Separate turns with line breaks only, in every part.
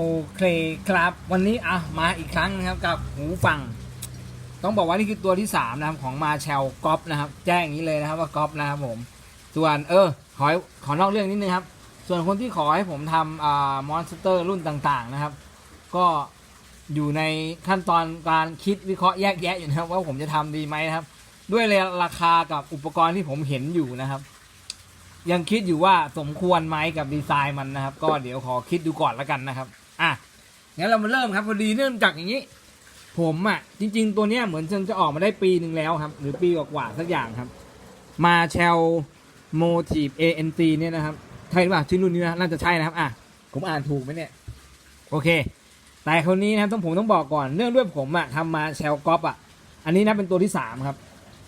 โอเคครับวันนี้อะมาอีกครั้งนะครับกับหูฟัง ต้องบอกว่านี่คือตัวที่สามนะครับของมาแชลก๊อปนะครับ แจ้งอย่างนี้เลยนะครับว่าก๊อปนะครับผม ส่วนเออขอขอนอกเรื่องนิดนึงครับ ส่วนคนที่ขอให้ผมทำอ่ามอนสเตอร์รุ่นต่างๆนะครับ ก็อยู่ในขั้นตอนการคิดวิเคราะห์แยกแยะอยู่นะครับ ว่าผมจะทำดีไหมนะครับ ด้วยราคากับอุปกรณ์ที่ผมเห็นอยู่นะครับ ยังคิดอยู่ว่าสมควรไหมกับดีไซน์มันนะครับ ก็เดี๋ยวขอคิดดูก่อนแล้วกันนะครับ อะงั้นเรามาเริ่มครับพอดีเนื่องจากอย่างนี้ ผมอะ จริง ๆ ตัวเนี้ยเหมือนจะออกมาได้ปีหนึ่งแล้วครับ หรือปีกว่าๆสักอย่างครับ มาเชลโมทีฟ ANC เนี่ยนะครับใช่หรือเปล่าชื่อรุ่นนี้นะน่าจะใช่นะครับอะผมอ่านถูกไหมเนี่ยโอเค แต่คนนี้นะครับต้องผมต้องบอกก่อนเนื่องด้วยผมอะทำมาแชลกอปอะอันนี้นะเป็นตัวที่สามครับ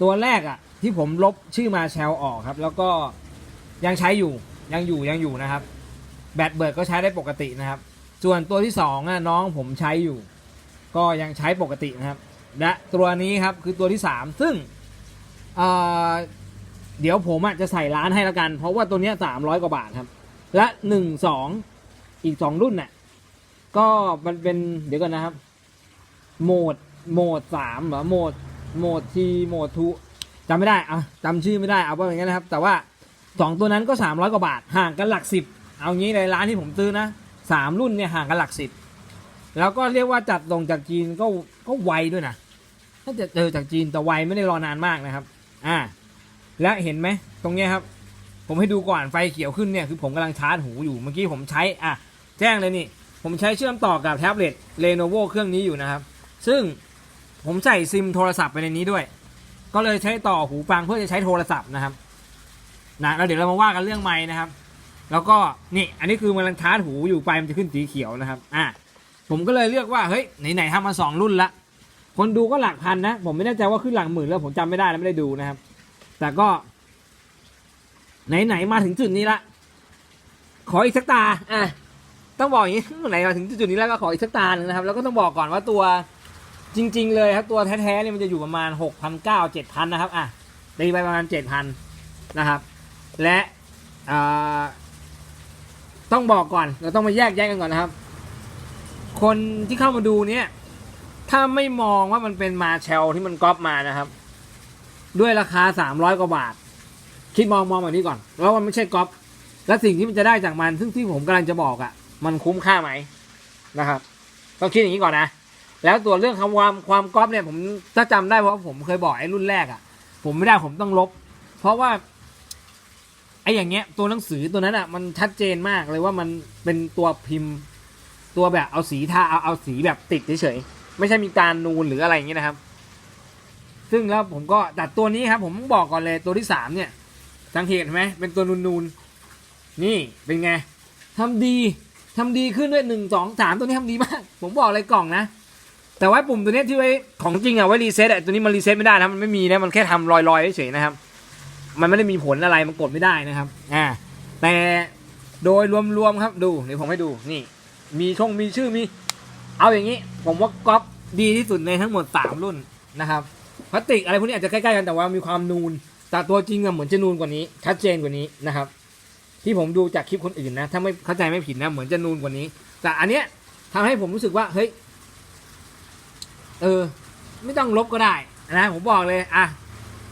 ตัวแรกอะที่ผมลบชื่อมาแชลออกครับ แล้วก็ยังใช้อยู่ยังอยู่ยังอยู่นะครับ แบตเบิร์ดก็ใช้ได้ปกตินะครับ ส่วนตัวที่สองน้องผมใช้อยู่ ก็ยังใช้ปกตินะครับ และตัวนี้ครับคือตัวที่สามซึ่งเเดี๋ยวผมจะใส่ร้านให้ละกัน เพราะว่าตัวนี้สามร้อยกว่าบาทครับ และหนึ่งสองอีกสองรุ่นน่ะก็มันเป็นเดี๋ยวก่อนนะครับ โหมดโหมดสามหรอโหมดโหมดทีโหมดทูจำไม่ได้อะจำชื่อไม่ได้เอาว่าอย่างนั้นะครับ แต่ว่าสองตัวนั้นก็สามร้อยกว่าบาทห่างกันหลักสิบเอางี้ในร้านที่ผมซื้อนะ สามรุ่นเนี่ยห่างกันหลักสิบแล้วก็เรียกว่าจัดลงจากจีนก็ก็ไวด้วยนะถ้าจะเจอจากจีนแต่ไวไม่ได้รอนานมากนะครับ อ่า และเห็นไหมตรงเนี้ยครับ ผมให้ดูก่อนไฟเขียวขึ้นเนี่ยคือผมกำลังชาร์จหูอยู่เมื่อกี้ผมใช้อะแจ้งเลยนี่ ผมใช้เชื่อมต่อกับแท็บเล็ต Lenovo เครื่องนี้อยู่นะครับ ซึ่งผมใส่ซิมโทรศัพท์ไปในนี้ด้วย ก็เลยใช้ต่อหูฟังเพื่อจะใช้โทรศัพท์นะครับนะแล้วเดี๋ยวเรามาว่ากันเรื่องไม้นะครับ แล้วก็นี่อันนี้คือมันกำลังชาร์หูอยู่ไปมันจะขึ้นสีเขียวนะครับ อะผมก็เลยเลือกว่าเฮ้ยไหนๆทำมาสองรุ่นละคนดูก็หลักพันนะผมไม่แน่ใจว่าขึ้นหลักหมื่นแล้วผมจำไม่ได้แล้วไม่ได้ดูนะครับ แต่ก็ ไหนๆมาถึงจุดนี้ละขออีกสักตาอะต้องบอกอย่างนี้ไหนมาถึงจุดนี้แล้วก็ขออีกสักตาหนึ่งนะครับ แล้วก็ต้องบอกก่อนว่าตัวจริง ๆ เลยครับตัวแท้ๆเนี่ยมันจะอยู่ประมาณหกพันเก้าเจ็ดพันนะครับอะตีไปประมาณเจ็ดพันนะครับ และอ่า ต้องบอกก่อน เราต้องมาแยกแยะกันก่อนนะครับ คนที่เข้ามาดูเนี่ย ถ้าไม่มองว่ามันเป็นมาเชลที่มันก๊อปมานะครับ ด้วยราคาสามร้อยกว่าบาท คิดมองมองแบบนี้ก่อนว่ามันไม่ใช่ก๊อปและสิ่งที่มันจะได้จากมัน ซึ่งที่ผมกำลังจะบอกอะ่ะ มันคุ้มค่าไหมนะครับต้องคิดอย่างนี้ก่อนนะ แล้วตัวเรื่องคำความความก๊อปเนี่ยผมถ้าจำได้เพราะผมเคยบอกไอ้รุ่นแรกอะ่ะ ผมไม่ได้ผมต้องลบ เพราะว่า ไออย่างเงี้ยตัวหนังสือตัวนั้นอะมันชัดเจนมากเลยว่ามันเป็นตัวพิมพ์ตัวแบบเอาสีทาเอาเอาสีแบบติดเฉยๆไม่ใช่มีการนูนหรืออะไรอย่างเงี้ยนะครับ ซึ่งแล้วผมก็ตัดตัวนี้ครับ ผมบอกก่อนเลยตัวที่สามเนี่ยสังเกตไหมเป็นตัวนูนๆนี่เป็นไงทำดีทำดีขึ้นด้วยหนึ่งสองสามตัวนี้ทำดีมาก ผมบอกเลยกล่องนะแต่ว่าปุ่มตัวนี้ที่ไว้ของจริงอะไว้รีเซ็ตอะตัวนี้มันรีเซ็ตไม่ได้นะมันไม่มีนะมันแค่ทำลอยๆเฉยๆนะครับ มันไม่ได้มีผลอะไรมันกดไม่ได้นะครับ อ่า แต่โดยรวมๆครับดูเดี๋ยวผมให้ดูนี่ มีช่องมีชื่อมี เอาอย่างนี้ ผมว่าก๊อปดีที่สุดในทั้งหมดสามรุ่นนะครับพลาสติกอะไรพวกนี้อาจจะใกล้ๆกันแต่ว่ามีความนูนแต่ตัวจริงอะเหมือนจะนูนกว่านี้ ชัดเจนกว่านี้นะครับ ที่ผมดูจากคลิปคนอื่นนะ ถ้าไม่เข้าใจไม่ผิดนะ เหมือนจะนูนกว่านี้ แต่อันเนี้ยทำให้ผมรู้สึกว่าเฮ้ยเออ ไม่ต้องลบก็ได้นะผมบอกเลย อะ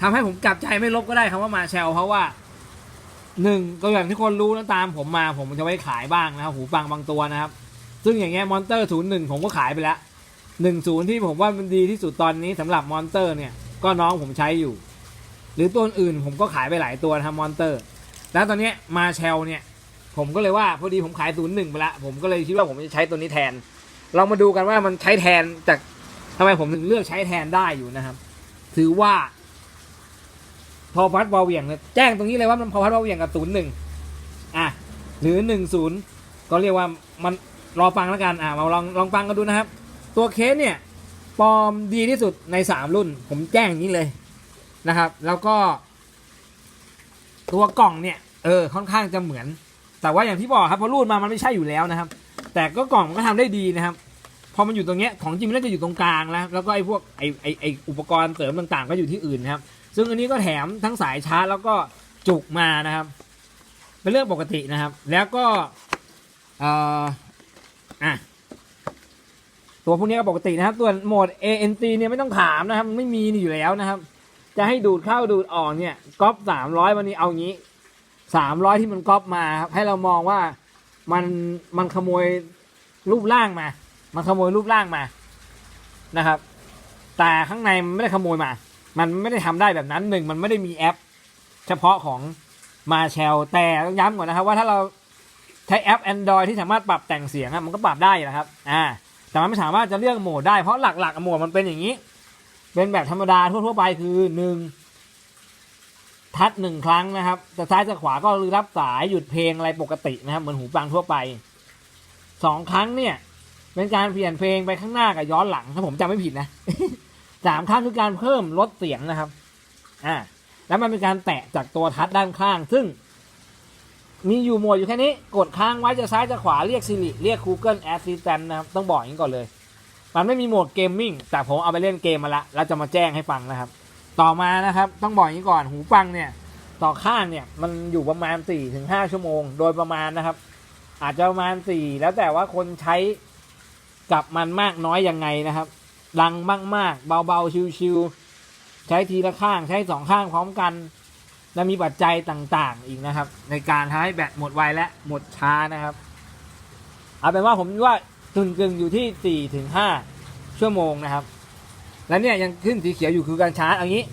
ทำให้ผมกลับใจไม่ลบก็ได้คำว่ามาแชลเพราะว่าหนึ่งก็อย่างที่คนรู้นะตามผมมาผมจะไว้ขายบ้างนะครับหูฟังบางตัวนะครับ ซึ่งอย่างเงี้ยมอนเตอร์ศูนย์หนึ่งผมก็ขายไปแล้วหนึ่งศูนย์ที่ผมว่ามันดีที่สุดตอนนี้สำหรับมอนเตอร์เนี่ยก็น้องผมใช้อยู่ หรือตัวอื่นผมก็ขายไปหลายตัวนะครับมอนเตอร์ แล้วตอนเนี้ยมาเชลเนี่ย ผมก็เลยว่าพอดีผมขายศูนย์หนึ่งไปแล้วผมก็เลยคิดว่าผมจะใช้ตัวนี้แทน เรามาดูกันว่ามันใช้แทนจากทำไมผมถึงเลือกใช้แทนได้อยู่นะครับ ถือว่า อพัดวาเหวียงเนี่ยแจ้งตรงนี้เลยว่ามันพอพัดวาเหวียงกับศูนย์หนึ่งอะหรือหนึ่งศูนย์ก็เรียกว่ามันรอฟังแล้วกันอะมาลองลองฟังกันดูนะครับ ตัวเคสเนี่ยปลอมดีที่สุดในสามรุ่น ผมแจ้งนี้เลยนะครับ แล้วก็ ตัวกล่องเนี่ยเออค่อนข้างจะเหมือน แต่ว่าอย่างที่บอกครับพอรูดมามันไม่ใช่อยู่แล้วนะครับ แต่ก็กล่องมันก็ทำได้ดีนะครับพอมันอยู่ตรงเนี้ยของจริงมันน่าจะอยู่ตรงกลางแล้วแล้วก็ไอ้พวกไอ้ไอ้ไอ้อุปกรณ์เสริมต่างๆ ก็อยู่ที่อื่นนะครับ ซึ่งอันนี้ก็แถมทั้งสายชาร์จแล้วก็จุกมานะครับ เป็นเรื่องปกตินะครับ แล้วก็อะตัวพวกนี้ก็ปกตินะครับตัวนโหมด ANC เนี่ยไม่ต้องถามนะครับ ไม่มีอยู่แล้วนะครับ จะให้ดูดเข้าดูดออกเนี่ยก๊อปสามร้อยวันนี้เอางี้สามร้อยที่มันก๊อปมาครับให้เรามองว่ามันมันขโมยรูปร่างมา มันขโมยรูปร่างมานะครับ แต่ข้างในมันไม่ได้ขโมยมา มันไม่ได้ทำได้แบบนั้นหนึ่งมันไม่ได้มีแอป เฉพาะของมาแชลแต่ต้องย้ำก่อนนะครับว่าถ้าเราใช้แอป Android ที่สามารถปรับแต่งเสียงมันก็ปรับได้นะครับ อ่า แต่มันไม่สามารถจะเลือกโหมดได้เพราะหลักๆโหมดมันเป็นอย่างนี้ เป็นแบบธรรมดาทั่วๆไปคือหนึ่งทัดหนึ่งครั้งนะครับแต่ซ้ายจะขวาก็รับสายหยุดเพลงอะไรปกตินะครับ เหมือนหูฟังทั่วไปสองครั้งเนี่ย เป็นการเปลี่ยนเพลงไปข้างหน้ากับย้อนหลังถ้าผมจำไม่ผิดนะ สามครั้งคือการเพิ่มลดเสียงนะครับ อ่า แล้วมันเป็นการแตะจากตัวทัดด้านข้าง ซึ่ง มีอยู่โหมดอยู่แค่นี้ กดค้างไว้จะซ้ายจะขวาเรียก Siri เรียก Google Assistant นะครับ ต้องบอกอย่างนี้ก่อนเลย มันไม่มีโหมดเกมมิ่ง แต่ผมเอาไปเล่นเกมมาละแล้วจะมาแจ้งให้ฟังนะครับ ต่อมานะครับ ต้องบอกอย่างนี้ก่อน หูฟังเนี่ย ต่อข้างเนี่ย มันอยู่ประมาณ4ี่ถึงห้าชั่วโมง โดยประมาณนะครับ อาจจะประมาณสี่แล้วแต่ว่าคนใช้กับมันมากน้อยยังไงนะครับ ดังมาก ๆ เบาๆ ชิวๆใช้ทีละข้างใช้สองข้างพร้อมกัน และมีปัจจัยต่างๆ อีกนะครับ ในการทำให้แบตหมดไวและหมดช้านะครับ เอาเป็นว่าผมว่าตุนกึ่งอยู่ที่สี่ถึงห้าชั่วโมงนะครับ แล้วเนี่ยยังขึ้นสีเขียวอยู่คือการชาร์จอย่างนี้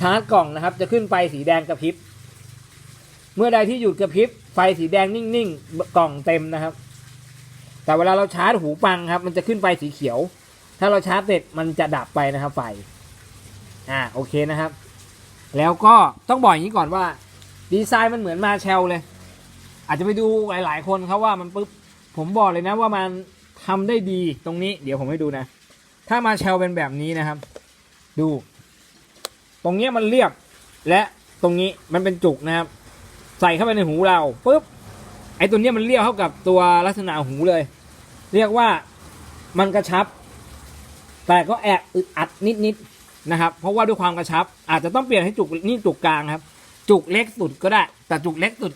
ชาร์จกล่องนะครับ จะขึ้นไปสีแดงกระพริบเมื่อใดที่หยุดกระพริบไฟสีแดงนิ่งๆกล่องเต็มนะครับ แต่เวลาเราชาร์จหูฟังครับ มันจะขึ้นไฟสีเขียว ถ้าเราชาร์จเสร็จมันจะดับไปนะครับไฟอ่าโอเคนะครับ แล้วก็ต้องบอกอย่างนี้ก่อนว่าดีไซน์มันเหมือนมาแชลเลย อาจจะไปดูหลาย ๆ คนเขาว่ามันปุ๊บผมบอกเลยนะว่ามันทำได้ดีตรงนี้ เดี๋ยวผมให้ดูนะ ถ้ามาแชลเป็นแบบนี้นะครับ ดู ตรงเนี้ยมันเรียบและตรงนี้มันเป็นจุกนะครับ ใส่เข้าไปในหูเราปุ๊บไอ้ตัวเนี้ยมันเรียบเข้ากับตัวลักษณะหูเลย เรียกว่ามันกระชับ แต่ก็แอบอึดอัดนิดๆนะครับ เพราะว่าด้วยความกระชับ อาจจะต้องเปลี่ยนให้จุกนี่จุกกลางครับ จุกเล็กสุดก็ได้ แต่จุกเล็กสุด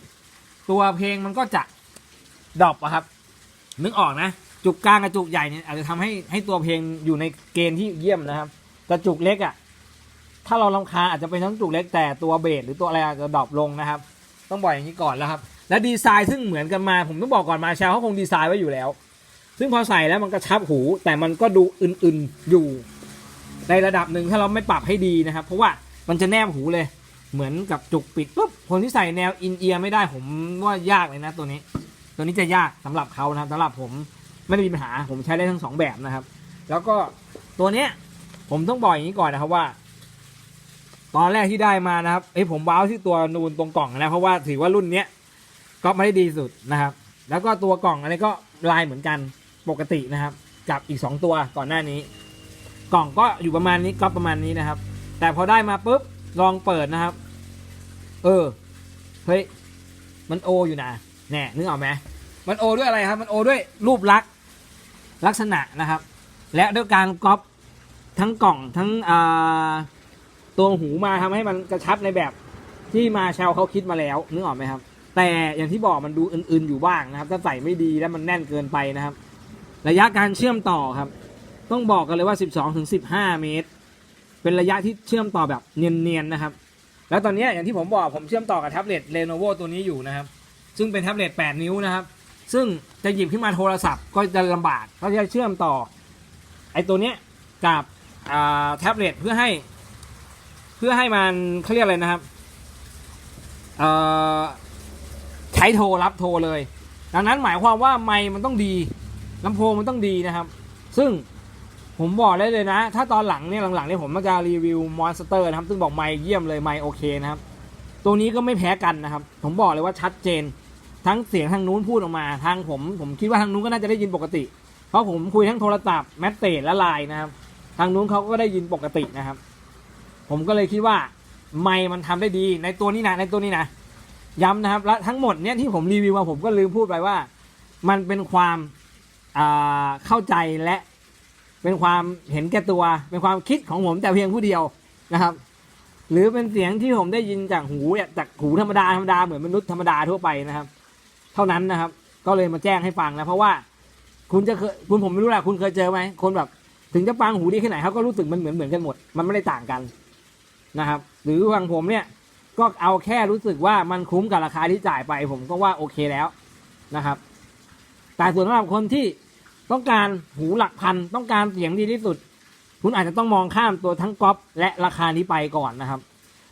ตัวเพลงมันก็จะดรอปอะครับ นึกออกนะ จุกกลางกับจุกใหญ่เนี่ยอาจจะทำให้ให้ตัวเพลงอยู่ในเกณฑ์ที่เยี่ยมนะครับ แต่จุกเล็กอะ่ะถ้าเราลำคาอาจจะเป็นทั้งจุกเล็กแต่ตัวเบสหรือตัวอะไรอาจจะดรอปลงนะครับ ต้องบอกอย่างนี้ก่อนแล้วครับ และดีไซน์ซึ่งเหมือนกันมา ผมต้องบอกก่อนมาแชลเขาคงดีไซน์ไว้อยู่แล้ว ซึ่งพอใส่แล้วมันกระชับหู แต่มันก็ดูอื่นๆอยู่ ในระดับหนึ่งถ้าเราไม่ปรับให้ดีนะครับ เพราะว่ามันจะแนบหูเลย เหมือนกับจุกปิดปุ๊บคนที่ใส่แนวอินเอียร์ไม่ได้ผมว่ายากเลยนะตัวนี้ ตัวนี้จะยากสำหรับเขานะครับสำหรับผมไม่ได้มีปัญหาผมใช้ได้ทั้งสองแบบนะครับ แล้วก็ตัวเนี้ยผมต้องบอกอย่างนี้ก่อนนะครับว่า ตอนแรกที่ได้มานะครับเอ้ผมว้าวที่ตัวนูนตรงกล่องนะเพราะว่าถือว่ารุ่นเนี้ยก็ไม่ได้ดีสุดนะครับ แล้วก็ตัวกล่องอะไรก็ลายเหมือนกัน ปกตินะครับ กับอีกสองตัวก่อนหน้านี้ กล่องก็อยู่ประมาณนี้ก็ประมาณนี้นะครับ แต่พอได้มาปุ๊บลองเปิดนะครับ เออเฮ้ยมันโออยู่นะแน่นึกออกไหมมันโอด้วยอะไรครับ มันโอด้วยรูปลักษณ์ลักษณะนะครับ และด้วยการก๊อปทั้งกล่องทั้งตัวหูมาทำให้มันกระชับในแบบที่มาแชลเขาคิดมาแล้วนึกออกไหมครับ แต่อย่างที่บอกมันดูอื่นๆอยู่บ้างนะครับ ถ้าใส่ไม่ดีแล้วมันแน่นเกินไปนะครับ ระยะการเชื่อมต่อครับ ต้องบอกกันเลยว่า 12ถึง15 เมตร เป็นระยะที่เชื่อมต่อแบบเนียนๆนะครับ แล้วตอนนี้อย่างที่ผมบอกผมเชื่อมต่อกับแท็บเล็ต Lenovo ตัวนี้อยู่นะครับ ซึ่งเป็นแท็บเล็ต 8 นิ้วนะครับ ซึ่งจะหยิบขึ้นมาโทรศัพท์ก็จะลำบากเพราะจะเชื่อมต่อไอ้ตัวนี้กับแท็บเล็ตเพื่อให้ เพื่อให้มันเขาเรียกอะไรนะครับใช้โทรรับโทรเลย ดังนั้นหมายความว่าไมค์มันต้องดี ลำโพงมันต้องดีนะครับ ซึ่งผมบอกได้เลยนะ ถ้าตอนหลังเนี่ยหลังๆเนี่ยผมมาจะรีวิวมอนสเตอร์นะครับ ซึ่งบอกไมค์เยี่ยมเลยไมค์โอเคนะครับ ตัวนี้ก็ไม่แพ้กันนะครับ ผมบอกเลยว่าชัดเจน ทั้งเสียงทางนู้นพูดออกมา ทางผม ผมคิดว่าทางนู้นก็น่าจะได้ยินปกติ เพราะผมคุยทั้งโทรศัพท์แมสเตจและไลน์นะครับ ทางนู้นเขาก็ได้ยินปกตินะครับ ผมก็เลยคิดว่าไมค์มันทำได้ดีในตัวนี้นะในตัวนี้นะย้ำนะครับและทั้งหมดเนี่ยที่ผมรีวิวมาผมก็ลืมพูดไปว่า มันเป็นความ เข้าใจและเป็นความเห็นแก่ตัว เป็นความคิดของผมแต่เพียงผู้เดียวนะครับ หรือเป็นเสียงที่ผมได้ยินจากหูจากหูธรรมดาธรรมดาเหมือนมนุษย์ธรรมดาทั่วไปนะครับ เท่านั้นนะครับ ก็เลยมาแจ้งให้ฟังนะเพราะว่าคุณจะเคยคุณผมไม่รู้แหละคุณเคยเจอไหมคนแบบ ถึงจะฟังหูดีแค่ไหนเขาก็รู้สึกมันเหมือนเหมือนกันหมด มันไม่ได้ต่างกันนะครับ หรือฟังผมเนี่ยก็เอาแค่รู้สึกว่ามันคุ้มกับราคาที่จ่ายไป ผมก็ว่าโอเคแล้วนะครับ แต่ส่วนสำหรับคนที่ต้องการหูหลักพันต้องการเสียงดีที่สุด คุณอาจจะต้องมองข้ามตัวทั้งก๊อปและราคานี้ไปก่อนนะครับ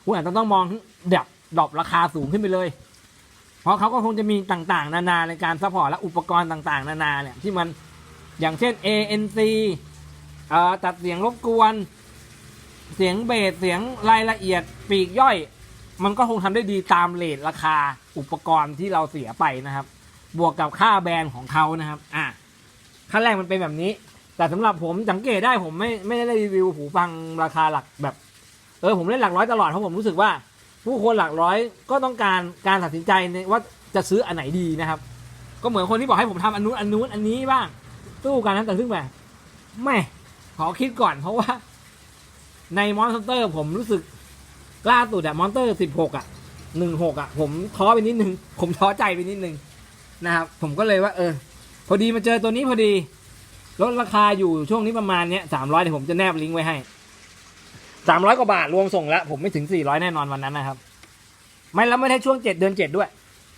คุณอาจจะต้องมองดับดรอปราคาสูงขึ้นไปเลย เพราะเขาก็คงจะมีต่างๆ นานาในการซัพพอร์ตและอุปกรณ์ต่างๆ นานาเนี่ยที่มันอย่างเช่น ANC เอ่อตัดเสียงรบกวน เสียงเบสเสียงรายละเอียดปีกย่อย มันก็คงทำได้ดีตามเลทราคาอุปกรณ์ที่เราเสียไปนะครับ บวกกับค่าแบรนด์ของเขานะครับ อะขั้นแรกมันเป็นแบบนี้ แต่สำหรับผมสังเกตได้ผมไม่ไม่ได้รีวิวหูฟังราคาหลักแบบ เออผมเล่นหลักร้อยตลอดเพราะผมรู้สึกว่า ผู้คนหลักร้อยก็ต้องการการตัดสินใจในว่าจะซื้ออันไหนดีนะครับ ก็เหมือนคนที่บอกให้ผมทำอันนู้นอันนู้นอันนี้บ้างสู้กันนะแต่ซึ่งแบบไม่ขอคิดก่อนเพราะว่า ในมอนสเตอร์ผมรู้สึกล่าสุดอะมอนสเตอร์สิบหกอะหนึ่งหกอะผมท้อไปนิดนึง ผมท้อใจไปนิดนึง นะครับผมก็เลยว่าเออ พอดีมาเจอตัวนี้พอดีลดราคาอยู่ช่วงนี้ประมาณเนี้ยสามร้อยเดี๋ยวผมจะแนบลิงก์ไว้ให้สามร้อยกว่าบาทรวมส่งแล้ว ผมไม่ถึงสี่ร้อยแน่นอนวันนั้นนะครับ ไม่แล้วไม่ได้ช่วงเจ็ดเดือนเจ็ดด้วย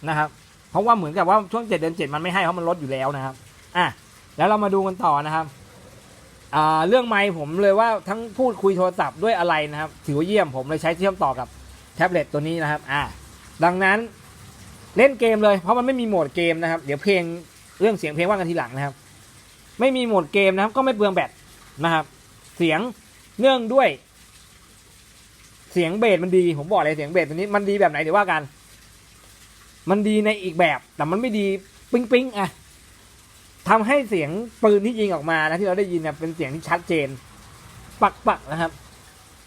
นะครับ เพราะว่าเหมือนกับว่าช่วงเจ็ดเดือนเจ็ดมันไม่ให้เพราะมันลดอยู่แล้วนะครับ อะแล้วเรามาดูกันต่อนะครับอ่าเรื่องไมค์ผมเลยว่าทั้งพูดคุยโทรศัพท์ด้วยอะไรนะครับ ถือว่าเยี่ยมผมเลยใช้เชื่อมต่อกับแท็บเล็ตตัวนี้นะครับ อ่าดังนั้น เล่นเกมเลยเพราะมันไม่มีโหมดเกมนะครับ เดี๋ยวเพลงเรื่องเสียงเพลงว่ากันทีหลังนะครับ ไม่มีโหมดเกมนะครับ ก็ไม่เปลืองแบตนะครับ เสียงเนื่องด้วย เสียงเบสมันดี ผมบอกเลยเสียงเบสตัวนี้มันดีแบบไหนเดี๋ยวว่ากัน มันดีในอีกแบบแต่มันไม่ดีปิ๊งปิ๊งอะทำให้เสียงปืนที่ยิงออกมานะที่เราได้ยินเนี่ยเป็นเสียงที่ชัดเจน ปักปักนะครับ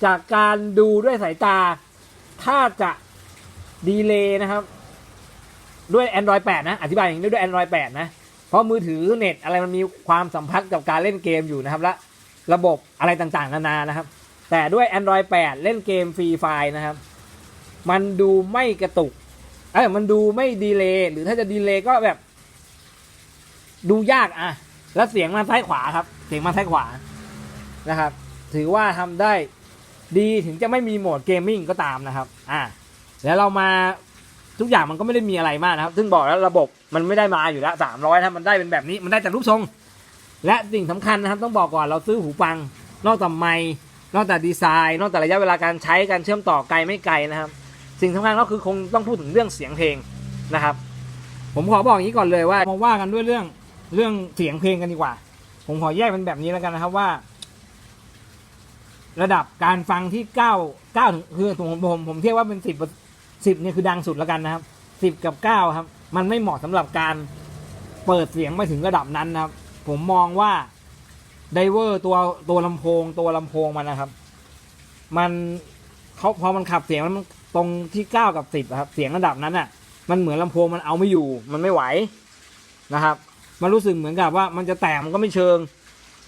จากการดูด้วยสายตา ถ้าจะดีเลย์นะครับ ด้วย Android 8 นะ อธิบายอย่างนี้ด้วย Android 8 นะ เพราะมือถือเน็ตอะไรมันมีความสัมพันธ์กับการเล่นเกมอยู่นะครับ และระบบอะไรต่างๆ นานานะครับ แต่ด้วย Android 8 เล่นเกมฟรีไฟล์นะครับ มันดูไม่กระตุกเอ้ยมันดูไม่ดีเลย์หรือถ้าจะดีเลย์ก็แบบ ดูยากอะ แล้วเสียงมาซ้ายขวาครับ เสียงมาซ้ายขวานะครับ ถือว่าทำได้ดีถึงจะไม่มีโหมดเกมมิ่งก็ตามนะครับ อะแล้วเรามา ทุกอย่างมันก็ไม่ได้มีอะไรมากนะครับ ซึ่งบอกแล้วระบบมันไม่ได้มาอยู่แล้วสามร้อยถ้ามันได้เป็นแบบนี้มันได้จากรูปทรง และสิ่งสำคัญนะครับต้องบอกก่อนเราซื้อหูฟัง นอกจากไม์นอกจากดีไซน์ นอกจากระยะเวลาการใช้การเชื่อมต่อไกลไม่ไกลนะครับ สิ่งสำคัญก็คือคงต้องพูดถึงเรื่องเสียงเพลงนะครับ ผมขอบอกอย่างนี้ก่อนเลยว่ามาว่ากันด้วยเรื่องเรื่องเสียงเพลงกันดีกว่า ผมขอแยกเป็นแบบนี้แล้วกันนะครับว่า ระดับการฟังที่เก้าเก้าถึงคือผมผมผมเทียบว่าเป็นสิบ สิบเนี่ยคือดังสุดแล้วกันนะครับสิบกับเก้าครับ มันไม่เหมาะสำหรับการเปิดเสียงไปถึงระดับนั้นนะครับ ผมมองว่าไดเวอร์ตัวตัวลำโพง ตัวลำโพงมันนะครับ มันเขาพอมันขับเสียงมันตรงที่เก้ากับสิบครับ เสียงระดับนั้นอะ มันเหมือนลำโพงมันเอาไม่อยู่ มันไม่ไหวนะครับ มันรู้สึกเหมือนกับว่ามันจะแตกมันก็ไม่เชิง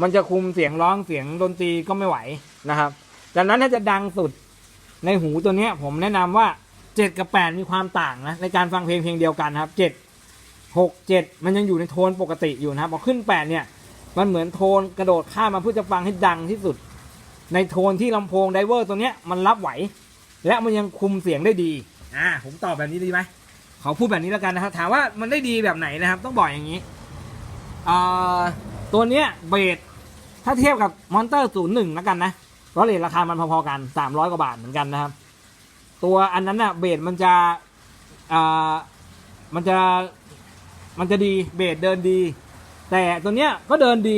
มันจะคุมเสียงร้องเสียงดนตรีก็ไม่ไหวนะครับดังนั้นถ้าจะดังสุดในหูตัวเนี้ยผมแนะนำว่า เจ็ดกับแปดมีความต่างนะในการฟังเพลงเพลงเดียวกันครับเจ็ดหกเจ็ดมันยังอยู่ในโทนปกติอยู่นะครับพอขึ้นแปดเนี่ยมันเหมือนโทนกระโดดข้ามมาเพื่อจะฟังให้ดังที่สุด ในโทนที่ลำโพงไดเวอร์ตัวเนี้ยมันรับไหว และมันยังคุมเสียงได้ดีอ่าผมตอบแบบนี้ดีไหมขอพูดแบบนี้แล้วกันนะครับ ถามว่ามันได้ดีแบบไหนนะครับ ต้องบอกอย่างนี้อ่าตัวเนี้ยเบสถ้าเทียบกับมอนเตอร์ศูนย์หนึ่งแล้วกันนะเพราะเลทราคามันพอๆกันสามร้อยกว่าบาทเหมือนกันนะครับ ตัวอันนั้นน่ะเบสมันจะอ่ามันจะมันจะดีเบสเดินดี แต่ตัวเนี้ยก็เดินดี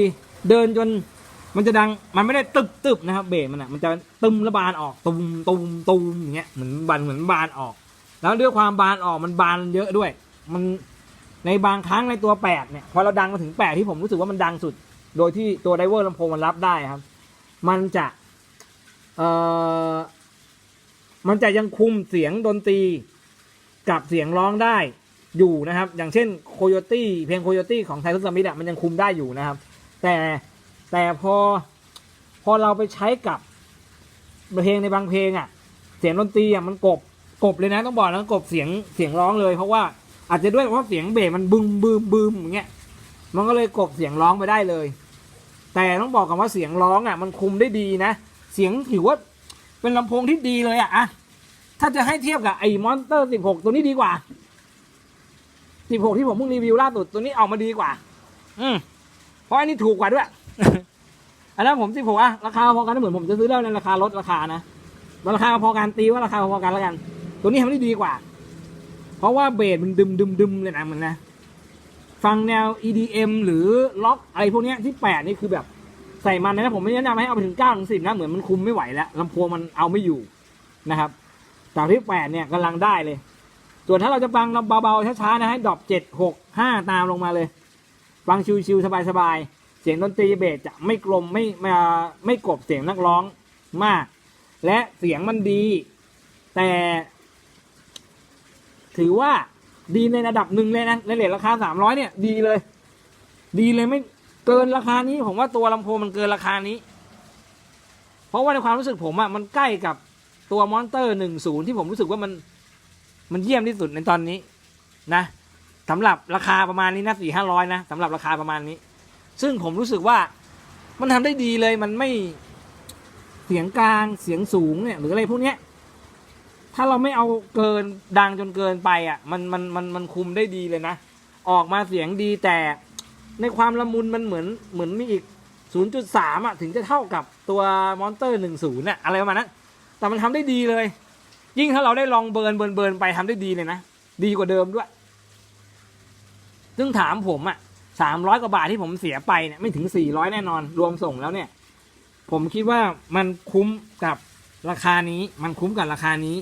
เดินจนมันจะดังมันไม่ได้ตึบตึบนะครับเบสมันอะมันจะตึมระบานออกตุมตุมตุมอย่างเงี้ยเหมือนบานเหมือนบานออก แล้วด้วยความบานออกมันบานเยอะด้วย มันในบางครั้งในตัวแปดเนี่ยพอเราดังมาถึงแปดที่ผมรู้สึกว่ามันดังสุด โดยที่ตัวไดเวอร์ลำโพงมันรับได้ครับ มันจะเอ่อ มันจะยังคุมเสียงดนตรีกับเสียงร้องได้อยู่นะครับ อย่างเช่นโคโยตี้เพลงโคโยตี้ของไททัสมิธอะมันยังคุมได้อยู่นะครับ แต่แต่พอพอเราไปใช้กับเพลงในบางเพลงอะ เสียงดนตรีอะมันกบกบเลยนะต้องบอกนะกบเสียงเสียงร้องเลย เพราะว่าอาจจะด้วยเพราะเสียงเบสมันบึมบึมบึมอย่างเงี้ยมันก็เลยกบเสียงร้องไปได้เลย แต่ต้องบอกกันว่าเสียงร้องอะ มันคุมได้ดีนะ เสียงถือว่า เป็นลำโพงที่ดีเลยอะอะถ้าจะให้เทียบกับไอ้มอนเตอร์สิบหกตัวนี้ดีกว่าสิบหกที่ผมเพิ่งรีวิวล่าสุดตัวนี้ออกมาดีกว่า อืมเพราะอันนี้ถูกกว่าด้วย อันนั้นผมสิบหกอะราคาพอกันเหมือนผมจะซื้อแล้วในราคาลดราคานะราคาพอกันตีว่าราคาพอกันแล้วกัน ตัวนี้ทำได้ดีกว่า เพราะว่าเบสมันดึมดึมดึมเลยนะมันนะ ฟังแนว EDM หรือล็อกอะไรพวกนี้ที่แปดนี่คือแบบ ใส่มันนะผมไม่แนะนำให้เอาไปถึงเก้าถึงสิบนะเหมือนมันคุมไม่ไหวแล้วลำโพงมันเอาไม่อยู่นะครับแต่ที่แปดเนี่ยกำลังได้เลย ส่วนถ้าเราจะฟังเบาๆช้าๆนะให้ดรอปเจ็ดหกห้าตามลงมาเลยฟังชิวๆสบายๆเสียงดนตรีเบสจะไม่กลมไม่ไม่ไม่กบเสียงนักร้องมาก และเสียงมันดี แต่ ถือว่าดีในระดับหนึ่งเลยนะในเลทราคาสามร้อยเนี่ย ดีเลย ดีเลยไม่ เกินราคานี้ผมว่าตัวลำโพงมันเกินราคานี้ เพราะว่าในความรู้สึกผมอะมันใกล้กับตัวมอนเตอร์หนึ่งศูนย์ที่ผมรู้สึกว่ามันมันเยี่ยมที่สุดในตอนนี้นะสำหรับราคาประมาณนี้นะสี่ห้าร้อยนะสำหรับราคาประมาณนี้ ซึ่งผมรู้สึกว่ามันทำได้ดีเลยมันไม่เสียงกลางเสียงสูงเนี่ยหรืออะไรพวกเนี้ยถ้าเราไม่เอาเกินดังจนเกินไปอะ มันมันมันมันคุมได้ดีเลยนะ ออกมาเสียงดีแต่ ในความละมุนมันเหมือนเหมือนมีอีก 0.3 อะ ถึงจะเท่ากับตัวมอนเตอร์ 10น่ะอะไรประมาณนั้น แต่มันทำได้ดีเลย ยิ่งถ้าเราได้ลองเบิร์นเบิร์นเบิร์นไปทำได้ดีเลยนะ ดีกว่าเดิมด้วย ซึ่งถามผมอะสามร้อยกว่าบาทที่ผมเสียไปเนี่ยไม่ถึงสี่ร้อยแน่นอน รวมส่งแล้วเนี่ย ผมคิดว่ามันคุ้มกับราคานี้ มันคุ้มกับราคานี้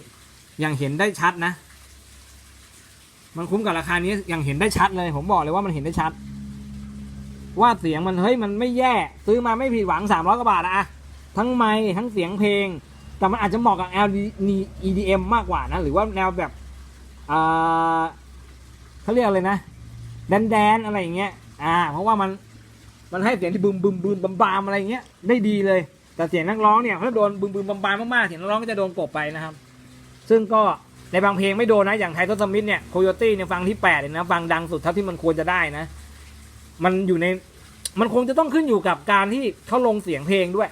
อย่างเห็นได้ชัดนะ มันคุ้มกับราคานี้อย่างเห็นได้ชัดเลย ผมบอกเลยว่ามันเห็นได้ชัด ว่าเสียงมันเฮ้ยมันไม่แย่ซื้อมาไม่ผิดหวังสามร้อยกว่าบาทอะทั้งไมค์ทั้งเสียงเพลง แต่มันอาจจะเหมาะกับ LD EDM มากกว่านะ หรือว่าแนวแบบเขาเรียกอะไรนะแดนแดนอะไรอย่างเงี้ยอ่า เพราะว่ามันมันให้เสียงที่บึมบึมบึมบามบามอะไรอย่างเงี้ยได้ดีเลย แต่เสียงนักร้องเนี่ยถ้าโดนบึมบึมบามบามมากๆเสียงนักร้องก็จะโดนกบไปนะครับ ซึ่งก็ในบางเพลงไม่โดนนะอย่างไททอสมิธเนี่ยโคโยตี้เนี่ยฟังที่แปดเลยนะฟังดังสุดเท่าที่มันควรจะได้นะ มันอยู่ในมันคงจะต้องขึ้นอยู่กับการที่เขาลงเสียงเพลงด้วย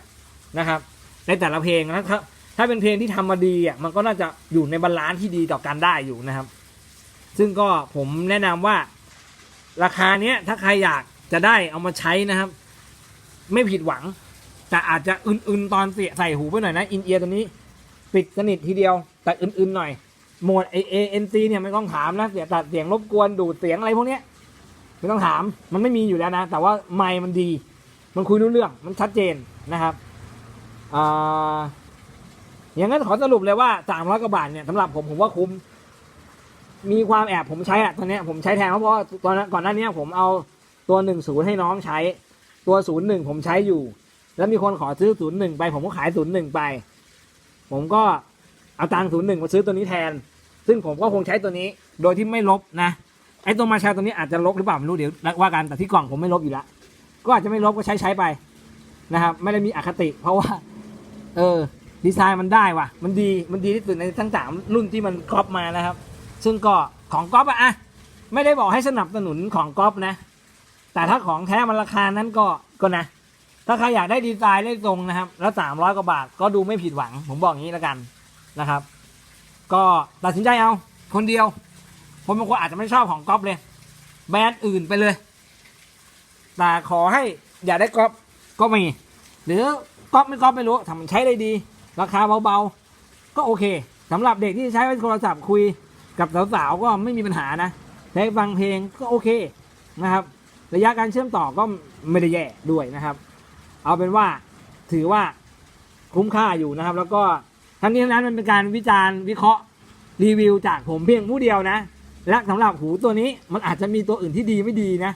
นะครับ ในแต่ละเพลงนะครับ ถ้าเป็นเพลงที่ทำมาดีอะมันก็น่าจะอยู่ในบาลานซ์ที่ดีต่อกันได้อยู่นะครับ ซึ่งก็ผมแนะนำว่าราคาเนี้ยถ้าใครอยากจะได้เอามาใช้นะครับ ไม่ผิดหวัง แต่อาจจะอึนๆตอนเสียใส่หูไปหน่อยนะอินเอียร์ตัวนี้ ปิดสนิททีเดียว แต่อึนๆหน่อยโหมดไอเอ็นซีเนี่ยไม่ต้องถามนะเสียตัดเสียงรบกวนดูดเสียงอะไรพวกเนี้ย ไม่ต้องถามมันไม่มีอยู่แล้วนะ แต่ว่าไมค์มันดี มันคุยรู้เรื่องมันชัดเจนนะครับอ่าอย่างนั้นขอสรุปเลยว่าสามร้อยกว่าบาทเนี่ยสำหรับผมผมว่าคุ้มมีความแอบผมใช้อะตอนนี้ผมใช้แทนเพราะว่าตอนก่อนหน้านี้ผมเอาตัวหนึ่งศูนย์ให้น้องใช้ ตัวศูนย์หนึ่งผมใช้อยู่ แล้วมีคนขอซื้อศูนย์หนึ่งไป ผมก็ขายศูนย์หนึ่งไป ผมก็เอาตังศูนย์หนึ่งมาซื้อตัวนี้แทน ซึ่งผมก็คงใช้ตัวนี้ โดยที่ไม่ลบนะ ไอ้ตัวมาแชร์ตัวนี้อาจจะลบหรือเปล่าไม่รู้เดี๋ยวว่ากันแต่ที่กล่องผมไม่ลบอยู่แล้วก็อาจจะไม่ลบก็ใช้ใช้ไปนะครับ ไม่ได้มีอคติ เพราะว่า เออ ดีไซน์มันได้ว่ะ มันดีมันดีที่สุดในทั้งสามรุ่นที่มันก๊อปมานะครับ ซึ่งก็ของก๊อปอะอะไม่ได้บอกให้สนับสนุนของก๊อปนะ แต่ถ้าของแท้มันราคานั้นก็ก็นะ ถ้าใครอยากได้ดีไซน์ได้ทรงนะครับ แล้วสามร้อยกว่าบาทก็ดูไม่ผิดหวัง ผมบอกอย่างนี้แล้วกันนะครับ ก็ตัดสินใจเอาคนเดียว ผมบางคนอาจจะไม่ชอบของก๊อปเลย แบรนด์อื่นไปเลย แต่ขอให้อย่าได้ก๊อปก็มี หรือก๊อปไม่ก๊อปไม่รู้ทำมันใช้ได้ดี ราคาเบาๆ ก็โอเคสำหรับเด็กที่ใช้โทรศัพท์คุยกับสาวๆก็ไม่มีปัญหานะใช้ฟังเพลงก็โอเคนะครับ ระยะการเชื่อมต่อก็ไม่ได้แย่ด้วยนะครับ เอาเป็นว่าถือว่าคุ้มค่าอยู่นะครับ แล้วก็ทั้งนี้ทั้งนั้นมันเป็นการวิจารณ์วิเคราะห์รีวิวจากผมเพียงผู้เดียวนะ และสำหรับหูตัวนี้มันอาจจะมีตัวอื่นที่ดีไม่ดีนะ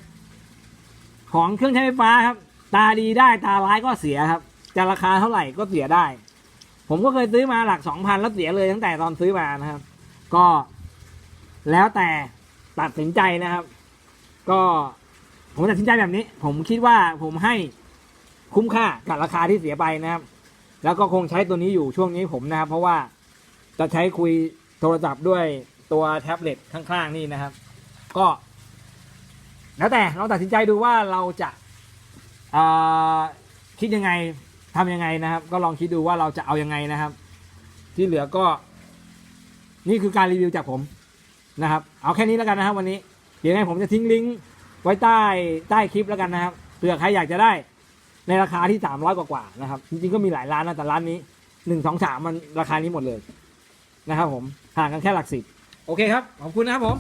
ของเครื่องใช้ไฟฟ้าครับ ตาดีได้ตาร้ายก็เสียครับ จะราคาเท่าไหร่ก็เสียได้ ผมก็เคยซื้อมาหลักสองพันแล้วเสียเลยตั้งแต่ตอนซื้อมานะครับ ก็แล้วแต่ตัดสินใจนะครับ ก็ผมตัดสินใจแบบนี้ ผมคิดว่าผมให้คุ้มค่ากับราคาที่เสียไปนะครับ แล้วก็คงใช้ตัวนี้อยู่ช่วงนี้ผมนะครับ เพราะว่าจะใช้คุยโทรศัพท์ด้วย ตัวแท็บเล็ตข้างๆนี่นะครับ ก็ แล้วแต่ลองตัดสินใจดูว่าเราจะคิดยังไงทำยังไงนะครับ ก็ลองคิดดูว่าเราจะเอายังไงนะครับ ที่เหลือก็ นี่คือการรีวิวจากผมนะครับ เอาแค่นี้แล้วกันนะครับ วันนี้เดี๋ยวยังไงผมจะทิ้งลิงก์ไว้ใต้ใต้คลิปแล้วกันนะครับเผื่อใครอยากจะได้ในราคาที่สามร้อยกว่าๆนะครับ จริงๆก็มีหลายร้านนะแต่ร้านนี้หนึ่งสองสามมันราคานี้หมดเลยนะครับผมห่างกันแค่หลักสิบ โอเคครับ ขอบคุณนะครับผม